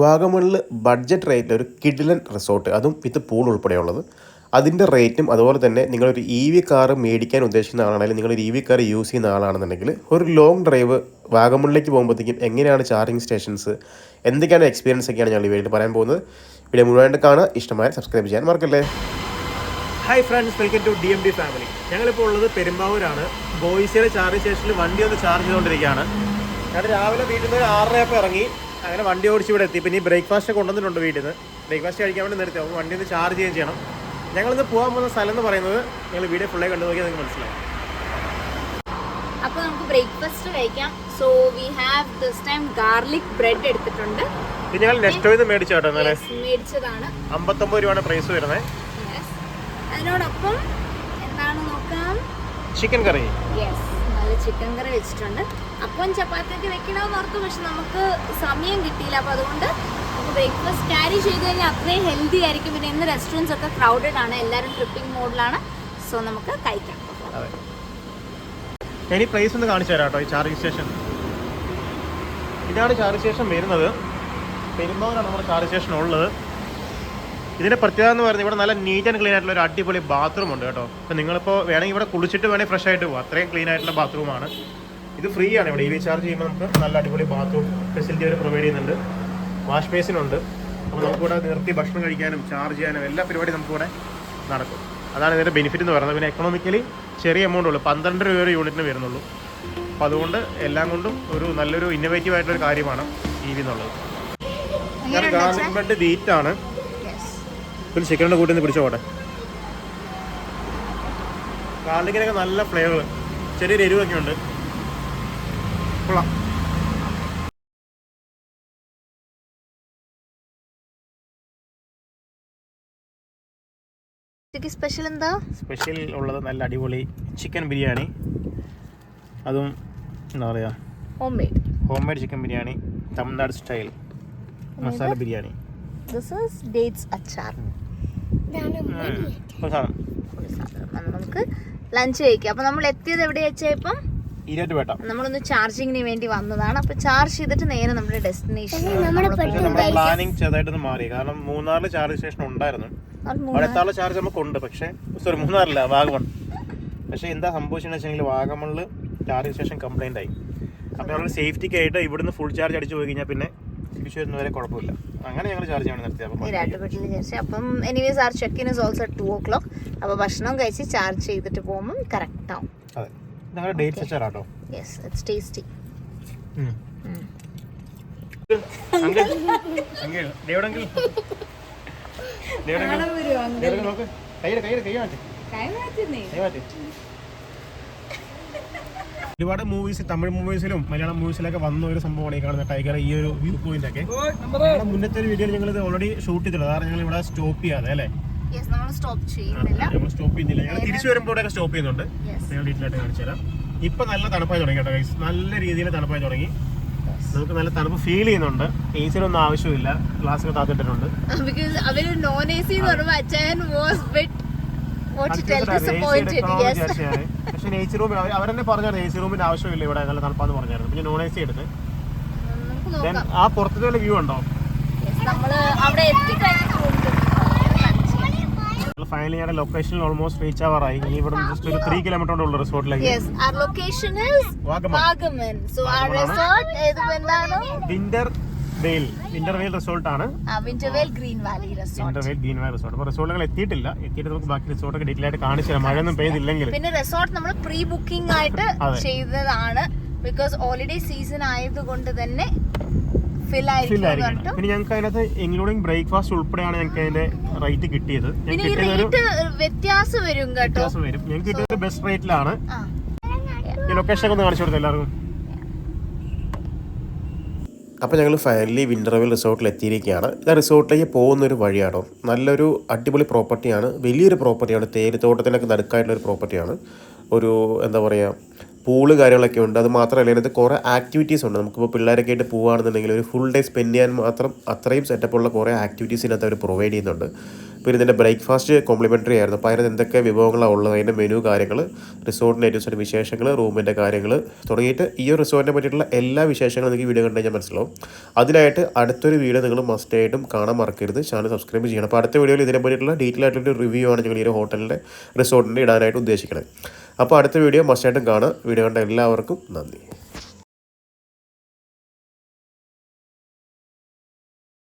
വാഗമണിൽ budget റേറ്റിൽ ഒരു കിഡിലൻ റിസോർട്ട് അതും വിത്ത് പൂൾ ഉൾപ്പെടെയുള്ളത്. അതിന്റെ റേറ്റും അതുപോലെ തന്നെ നിങ്ങളൊരു ഇ വി കാർ മേടിക്കാൻ ഉദ്ദേശിക്കുന്ന ആളാണെങ്കിൽ നിങ്ങളൊരു ഇ വി കാർ യൂസ് ചെയ്യുന്ന ആളാണെന്നുണ്ടെങ്കിൽ ഒരു ലോങ് ഡ്രൈവ് വാഗമണിലേക്ക് പോകുമ്പോഴത്തേക്കും എങ്ങനെയാണ് ചാർജിങ് സ്റ്റേഷൻസ് എന്തൊക്കെയാണ് എക്സ്പീരിയൻസ് ഒക്കെയാണ് ഞങ്ങൾ വീഡിയോയിൽ പറയാൻ പോകുന്നത്. വീഡിയോ മുഴുവനായിട്ട് കാണുക. ഇഷ്ടമായ സബ്സ്ക്രൈബ് ചെയ്യാൻ മറക്കല്ലേ. Hi friends welcome to D M D family ഞങ്ങളിപ്പോൾ ഉള്ളത് പെരുമ്പാവൂരാണ്. ബോയ്സിയുടെ ചാർജ് സ്റ്റേഷനിൽ വണ്ടി ഒന്ന് ചാർജ് ചെയ്തുകൊണ്ടിരിക്കുകയാണ് ഞങ്ങൾ രാവിലെ വീട്ടിൽ നിന്ന് ആറരയപ്പം ഇറങ്ങി. അങ്ങനെ വണ്ടി ഓടിച്ച് ഇവിടെ എത്തി. പിന്നെ ഈ ബ്രേക്ക്ഫാസ്റ്റ് കൊണ്ടുവന്നിട്ടുണ്ട് വീട്ടിൽ നിന്ന് ബ്രേക്ക്ഫാസ്റ്റ് കഴിക്കാൻ വേണ്ടി നിർത്തി. അപ്പോൾ വണ്ടി ഒന്ന് ചാർജ് ചെയ്യുകയും ചെയ്യണം. ഞങ്ങളിന്ന് പോകാൻ പോകുന്ന സ്ഥലം എന്ന് പറയുന്നത് ഞങ്ങൾ വീഡിയോ ഫുള്ളായി കണ്ടു നോക്കിയാൽ നിങ്ങൾക്ക് മനസ്സിലാവും. അപ്പോൾ നമുക്ക് ബ്രേക്ക്ഫാസ്റ്റ് കഴിക്കാം. So we have this time garlic bread എടുത്തിട്ടുണ്ട്. പിന്നെ ഞങ്ങൾ നെക്സ്റ്റ് നിന്ന് മേടിച്ചു കേട്ടോ എന്നാലേ മേടിച്ചതാണ്. അമ്പത്തൊമ്പത് രൂപയാണ് പ്രൈസ് വരുന്നത് യെസ് അതിനോടൊപ്പം എന്താണ് നോക്കാം? Chicken curry yes chicken curry വെച്ചിട്ടുണ്ട്. അപ്പം ചപ്പാത്തിക്ക് വെക്കണമെന്ന് ഓർത്തു പക്ഷെ നമുക്ക് സമയം കിട്ടിയില്ല. അപ്പോൾ അതുകൊണ്ട് നമുക്ക് ബ്രേക്ക്ഫാസ്റ്റ് ക്യാരി ചെയ്ത് കഴിഞ്ഞാൽ അത്രയും ഹെൽത്തി ആയിരിക്കും. പിന്നെ ഇന്ന് റെസ്റ്റോറന്റ്സ് ഒക്കെ ക്രൗഡഡ് ആണ്. എല്ലാവരും ട്രിപ്പിംഗ് മോഡിലാണ് സോ നമുക്ക് കഴിക്കാം. ഇനി പ്ലേസ് ഒന്ന് കാണിച്ചു തരാം കേട്ടോ ഈ ചാർജിങ് സ്റ്റേഷൻ ഇതാണ് ചാർജ് സ്റ്റേഷൻ വരുന്നത്. പെരുമ്പാവൂരാണ് നമ്മുടെ ചാർജ് സ്റ്റേഷൻ ഉള്ളത്. ഇതിന്റെ പ്രത്യേകത എന്ന് പറയുന്നത് ഇവിടെ നല്ല നീറ്റ് ആൻഡ് ക്ലീൻ ആയിട്ടുള്ള ഒരു അടിപൊളി ബാത്റൂം ഉണ്ട് കേട്ടോ. അപ്പോൾ നിങ്ങളിപ്പോൾ വേണമെങ്കിൽ ഇവിടെ കുളിച്ചിട്ട് വേണമെങ്കിൽ ഫ്രഷ് ആയിട്ട് പോകും അത്രയും ക്ലീൻ ആയിട്ടുള്ള ബാത്റൂമാണ് ഇത് ഫ്രീ ആണ് ഇവിടെ. ഇ വി ചാർജ് ചെയ്യുമ്പോൾ നമുക്ക് നല്ല അടിപൊളി ബാത്റൂം ഫെസിലിറ്റി അവർ പ്രൊവൈഡ് ചെയ്യുന്നുണ്ട്. വാഷ് ബേസിനുണ്ട് അപ്പോൾ നമുക്കിവിടെ നിർത്തി ഭക്ഷണം കഴിക്കാനും ചാർജ് ചെയ്യാനും എല്ലാ പരിപാടിയും നമുക്കിവിടെ നടക്കും. അതാണ് ഇതിന്റെ ബെനിഫിറ്റ് എന്ന് പറയുന്നത്. പിന്നെ എക്കണോമിക്കലി ചെറിയ എമൗണ്ട് ഉള്ളൂ. പന്ത്രണ്ട് രൂപ ഒരു യൂണിറ്റിന് വരുന്നുള്ളൂ. അപ്പോൾ അതുകൊണ്ട് എല്ലാം കൊണ്ടും ഒരു നല്ലൊരു ഇന്നോവേറ്റീവ് ആയിട്ടൊരു കാര്യമാണ് ഇ വി എന്നുള്ളത് ഞാൻ ഗാർലിക് ബ്രെഡ് വീറ്റാണ് ഒരു ചിക്കനിന്റെ കൂട്ടി നിന്ന് പിടിച്ചോട്ടെ. ഗാർലിക്കിനൊക്കെ നല്ല ഫ്ലേവർ ചെറിയൊരു എരിവൊക്കെ ഉണ്ട്. കൊള്ളാം. സ്പെഷ്യൽ എന്താ? സ്പെഷ്യൽ ഉള്ളത് നല്ല അടിപൊളി ചിക്കൻ ബിരിയാണി. അതും എന്താ പറയുക home made home made chicken biryani. Tamil Nadu style masala biryani. This is dates achar. നമുക്ക് ലഞ്ച് കഴിക്കാം. അപ്പൊ നമ്മൾ എത്തിയത് എവിടെ വെച്ചാ ഇപ്പം? നമ്മളൊന്ന് ചാർജിങ്ങിന് വേണ്ടി വന്നതാണ്. അപ്പൊ ചാർജ് ചെയ്തിട്ട് നേരെ നമ്മുടെ ഡെസ്റ്റിനേഷൻ പ്ലാനിങ് ചെറുതായിട്ടൊന്ന് മാറി. കാരണം മൂന്നാറിൽ ചാർജ് സ്റ്റേഷൻ ഉണ്ടായിരുന്നു. അടുത്താളെ ചാർജ് നമുക്കുണ്ട്. പക്ഷേ സോറി മൂന്നാറില്ല വാഗമൺ. പക്ഷെ എന്താ സംഭവിച്ചെന്ന് വെച്ചെങ്കിൽ വാഗമണിൽ ചാർജ് സ്റ്റേഷൻ കംപ്ലൈന്റ് ആയി. അപ്പൊ നമ്മൾ സേഫ്റ്റിക്കായിട്ട് ഇവിടുന്ന് ഫുൾ ചാർജ് അടിച്ചു പോയി കഴിഞ്ഞാൽ പിന്നെ തിരിച്ചു വരുന്നവരെ കുഴപ്പമില്ല. അങ്ങനെ ഞങ്ങൾ ചാർജ് ചെയ്യാൻ നിർത്തി. ചേർച്ച അപ്പം anyways our check in is also two o'clock അപ്പോൾ ഭക്ഷണം കഴിച്ച് ചാർജ് ചെയ്തിട്ട് പോകുമ്പോൾ കറക്റ്റ് ആവും. അതെ. ഞങ്ങളുടെ ഡേറ്റ് വെച്ചാട്ടോ യെസ് ഇറ്റ്സ് ടേസ്റ്റി ദേവടെങ്കിൽ നോക്ക്. കയ്യുടെ കയ്യുടെ കൈ മാറ്റി. കൈ മാറ്റി. ഒരുപാട് മൂവീസ് തമിഴ് മൂവീസിലും മലയാളം മൂവീസിലൊക്കെ വന്ന ഒരു സംഭവമാണ് ഈ കാണുന്ന ടൈഗർ ഈ ഒരു വ്യൂ പോയിന്റ് ഒക്കെ. നമ്മുടെ മുന്നത്തെ ഒരു വീഡിയോയിൽ ഞങ്ങൾ ഇത് ഓൾറെഡി ഷൂട്ട് ചെയ്തിട്ടുള്ളത് അതാണ് ഞങ്ങൾ ഇവിടെ സ്റ്റോപ്പ് ചെയ്യാതെ അല്ലേ? യെസ് നമ്മൾ സ്റ്റോപ്പ് ചെയ്യുന്നില്ല. ഞങ്ങൾ സ്റ്റോപ്പ് ചെയ്യുന്നില്ല. ഞങ്ങൾ തിരിച്ചു വരുമ്പോൾ ഇവിടെ സ്റ്റോപ്പ് ചെയ്യുന്നുണ്ട്. ഞങ്ങൾ ഡീറ്റെയിൽ കാണിച്ചു തരാം. ഇപ്പൊ നല്ല തണുപ്പായി തുടങ്ങി കേട്ടോ ഗൈസ് നല്ല രീതിയിൽ തണുപ്പായി തുടങ്ങി. നമുക്ക് നല്ല തണുപ്പ് ഫീൽ ചെയ്യുന്നുണ്ട്. എ സിയിലൊന്നും ആവശ്യമില്ല. ഗ്ലാസ് താത്തിട്ടിട്ടുണ്ട്. പക്ഷെ എ റൂമിൽ തന്നെ പറഞ്ഞായിരുന്നു എ സി റൂമിന്റെ ആവശ്യമില്ല ഇവിടെ നല്ല തണുപ്പാന്ന് പറഞ്ഞായിരുന്നു. പിന്നെ നോൺ എ സി എടുത്ത് ആ പുറത്തുള്ള വ്യൂ ഉണ്ടോ? ഫൈനലി ഞങ്ങളുടെ ലൊക്കേഷനിൽ ഓൾമോസ്റ്റ് റീച്ച് ആവാറായി ഇനി ഇവിടെ ജസ്റ്റ് ഒരു ത്രീ കിലോമീറ്റർ ഉള്ള റിസോർട്ടിലേക്ക് വിന്റർ വെയിൽ വിന്റർ റിസോർട്ട് ആണ്. Winter vale green valley resort. Winter vale green vale resort അപ്പോൾ റിസോർട്ടുകൾ എത്തിയിട്ടില്ല. എത്തിയിട്ട് നമുക്ക് ബാക്കി റിസോർട്ടൊക്കെ ഡീറ്റെയിൽ ആയിട്ട് കാണിച്ചു തരാം. മഴയൊന്നും പെയ്തില്ലെങ്കിൽ. പിന്നെ റിസോർട്ട് നമ്മൾ പ്രീ ബുക്കിംഗ് ആയിട്ട് ചെയ്തതാണ്. ബിക്കോസ് ഓൾറെഡി സീസൺ ആയതുകൊണ്ട് തന്നെ പിന്നെ ഞങ്ങൾക്ക് അതിനകത്ത് ഇൻക്ലൂഡിംഗ് ബ്രേക്ക്ഫാസ്റ്റ് ഉൾപ്പെടെയാണ് ഞങ്ങൾക്ക് അതിന്റെ റേറ്റ് കിട്ടിയത്. വ്യത്യാസം വരും കേട്ടോ. വ്യത്യാസം വരും. ഞങ്ങൾക്ക് കിട്ടിയത് ബെസ്റ്റ് റേറ്റിലാണ് ഈ ലൊക്കേഷൻ ഒക്കെ ഒന്ന് കാണിച്ചു കൊടുത്തു എല്ലാവർക്കും? അപ്പോൾ ഞങ്ങൾ ഫൈനലി വിന്റർവെൽ റിസോർട്ടിൽ എത്തിയിരിക്കുകയാണ്. ഇത് റിസോർട്ടിലേക്ക് പോകുന്ന ഒരു വഴിയാണോ? നല്ലൊരു അടിപൊളി പ്രോപ്പർട്ടിയാണ് വലിയൊരു പ്രോപ്പർട്ടിയാണ് തേയിലത്തോട്ടത്തിനൊക്കെ നടുക്കായിട്ടുള്ള ഒരു പ്രോപ്പർട്ടിയാണ് ഒരു എന്താ പറയുക പൂൾ കാര്യങ്ങളൊക്കെ ഉണ്ട്. അത് മാത്രമല്ല ഇതിനകത്ത് കുറേ ആക്ടിവിറ്റീസ് ഉണ്ട്. നമുക്കിപ്പോൾ പിള്ളേരൊക്കെ ആയിട്ട് പോവുകയാണെന്നുണ്ടെങ്കിൽ ഒരു ഫുൾ ഡേ സ്പെൻഡ് ചെയ്യാൻ മാത്രം അത്രയും സെറ്റപ്പുള്ള കുറേ ആക്ടിവിറ്റീസ് ഇതിനകത്ത് അവർ പ്രൊവൈഡ് ചെയ്യുന്നുണ്ട്. പിന്നെ ഇതിന്റെ ബ്രേക്ക്ഫാസ്റ്റ് കോംപ്ലിമെന്ററി ആയിരുന്നു. അപ്പോൾ അതിനകത്ത് എന്തൊക്കെ വിഭവങ്ങളാണ് ഉള്ളത്? അതിന്റെ മെനു കാര്യങ്ങൾ റിസോർട്ടിന്റെ ഏറ്റവും വിശേഷങ്ങൾ റൂമിന്റെ കാര്യങ്ങൾ തുടങ്ങിയിട്ട് ഈ ഒരു റിസോർട്ടിനെ പറ്റിയിട്ടുള്ള എല്ലാ വിശേഷങ്ങളും നിങ്ങൾക്ക് വീഡിയോ കണ്ടു കഴിഞ്ഞാൽ മനസ്സിലാവും. അതിനായിട്ട് അടുത്തൊരു വീഡിയോ നിങ്ങൾ മസ്റ്റ് ആയിട്ടും കാണാൻ മറക്കരുത്. ചാനൽ സബ്സ്ക്രൈബ് ചെയ്യണം. അപ്പോൾ അടുത്ത വീഡിയോയിൽ ഇതിനെ പറ്റിയിട്ടുള്ള ഡീറ്റെയിൽ ആയിട്ടുള്ള റിവ്യൂ ആണ് ഞങ്ങൾ ഈ ഒരു ഹോട്ടലിന്റെ റിസോർട്ടിന്റെ ഇടാനായിട്ട് ഉദ്ദേശിക്കുന്നത് അപ്പോൾ അടുത്ത വീഡിയോ മസ്റ്റായിട്ടും കാണാം. വീഡിയോ കണ്ട എല്ലാവർക്കും നന്ദി.